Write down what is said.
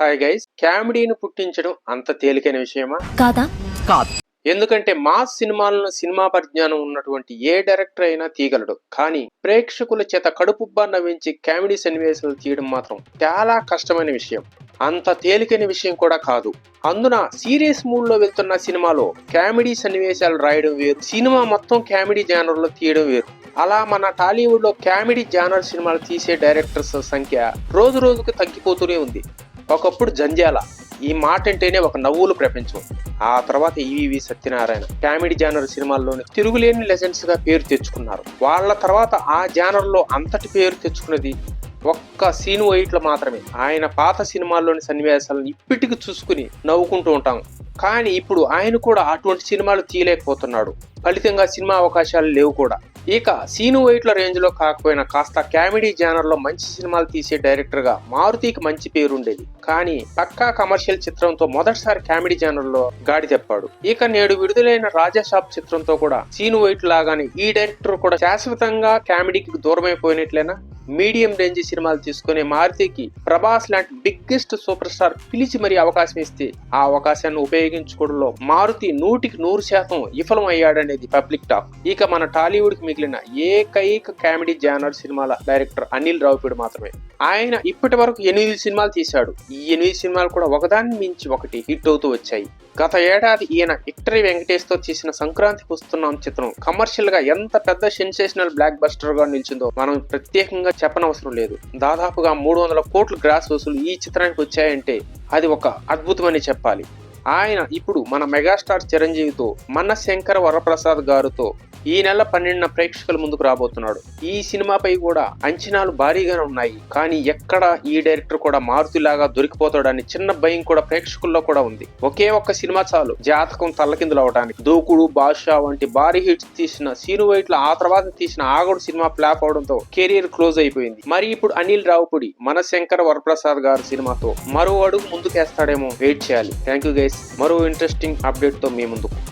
Hi guys కామెడీని పుట్టించడం అంత తేలికైన విషయమా? కాదా? కాదు. ఎందుకంటే మాస్ సినిమాలను సినిమా పరిజ్ఞానం ఉన్నటువంటి ఏ డైరెక్టర్ అయినా తీయగలడు. కానీ ప్రేక్షకుల చేత కడుపుబ్బా నవ్వించి కామెడీ సన్నివేశాలు తీయడం మాత్రం చాలా కష్టమైన విషయం. అంత తేలికైన విషయం కూడా కాదు. అందున సీరియస్ మూడ్లో వెళ్తున్న సినిమాలో కామెడీ సన్నివేశాలు రాయడం వేరు. సినిమా మొత్తం కామెడీ జానర్లో తీయడం వేరు. అలా మన టాలీవుడ్లో కామెడీ జానర్ సినిమాలు తీసే డైరెక్టర్స్ సంఖ్య రోజు రోజుకు తగ్గిపోతూనే ఉంది. ఒకప్పుడు జంజాల ఈ మాట అంటేనే ఒక నవ్వులు ప్రపంచం. ఆ తర్వాత ఈవి సత్యనారాయణ కామెడీ జానర్ సినిమాల్లోని తిరుగులేని లెజెండ్స్గా పేరు తెచ్చుకున్నారు. వాళ్ళ తర్వాత ఆ జానర్లో అంతటి పేరు తెచ్చుకున్నది ఒక్క సీను వైట్లో మాత్రమే. ఆయన పాత సినిమాల్లోని సన్నివేశాలను ఇప్పటికి చూసుకుని నవ్వుకుంటూ ఉంటాం. కానీ ఇప్పుడు ఆయన కూడా అటువంటి సినిమాలు తీయలేకపోతున్నాడు. ఫలితంగా సినిమా అవకాశాలు లేవు కూడా. ఇక సీను వైట్ల రేంజ్లో కాకపోయినా కాస్త కామెడీ జానర్లో మంచి సినిమాలు తీసే డైరెక్టర్గా మారుతికి మంచి పేరుండేది. కానీ పక్కా కమర్షియల్ చిత్రంతో మొదటిసారి కామెడీ జానర్లో గాడి తెప్పాడు. ఇక నేడు విడుదలైన రాజా షాప్ చిత్రంతో కూడా సీను వైట్ లాగానే ఈ డైరెక్టర్ కూడా శాశ్వతంగా కామెడీకి దూరమైపోయినట్లేనా? మీడియం రేంజ్ సినిమాలు తీసుకునే మారుతికి ప్రభాస్ లాంటి బిగ్గెస్ట్ సూపర్ స్టార్ పిలిచి మరీ అవకాశం ఇస్తే ఆ అవకాశాన్ని ఉపయోగించుకోవడంలో మారుతి నూటికి నూరు శాతం విఫలం అయ్యాడనేది పబ్లిక్ టాక్. ఇక మన టాలీవుడ్కి మిగిలిన ఏకైక కామెడీ జానర్ సినిమాల డైరెక్టర్ అనిల్ రావుపేడు మాత్రమే. ఆయన ఇప్పటి వరకు ఎనిమిది సినిమాలు తీశాడు. ఈ ఎనిమిది సినిమాలు కూడా ఒకదాన్ని మించి ఒకటి హిట్ అవుతూ వచ్చాయి. గత ఏడాది ఈయన విక్టరీ వెంకటేష్తో చేసిన సంక్రాంతికి వస్తున్నాం చిత్రం కమర్షియల్గా ఎంత పెద్ద సెన్సేషనల్ బ్లాక్ బస్టర్గా నిలిచిందో మనం ప్రత్యేకంగా చెప్పనవసరం లేదు. దాదాపుగా మూడు వందల కోట్ల గ్రాస్ వసూలు ఈ చిత్రానికి వచ్చాయంటే అది ఒక అద్భుతమని చెప్పాలి. ఆయన ఇప్పుడు మన మెగాస్టార్ చిరంజీవితో మన శంకర వరప్రసాద్ గారితో ఈ నెల పన్నెండున ప్రేక్షకుల ముందుకు రాబోతున్నాడు. ఈ సినిమాపై కూడా అంచనాలు భారీగానే ఉన్నాయి. కానీ ఎక్కడ ఈ డైరెక్టర్ కూడా మారుతిలాగా దొరికిపోతాడని చిన్న భయం కూడా ప్రేక్షకుల్లో కూడా ఉంది. ఒకే ఒక్క సినిమా చాలు. జాతకం తల్లకిందులు అవడానికి. దూకుడు బాషా వంటి భారీ హిట్స్ తీసిన సీను వైట్ల ఆ తర్వాత తీసిన ఆగడు సినిమా ఫ్లాప్ అవడంతో కెరీర్ క్లోజ్ అయిపోయింది. మరి ఇప్పుడు అనిల్ రావుపుడి మన శంకర వరప్రసాద్ గారి సినిమాతో మరో అడుగు ముందుకేస్తాడేమో వెయిట్ చేయాలి. Thank you guys. మరో ఇంట్రెస్టింగ్ అప్డేట్తో మీ ముందుకు.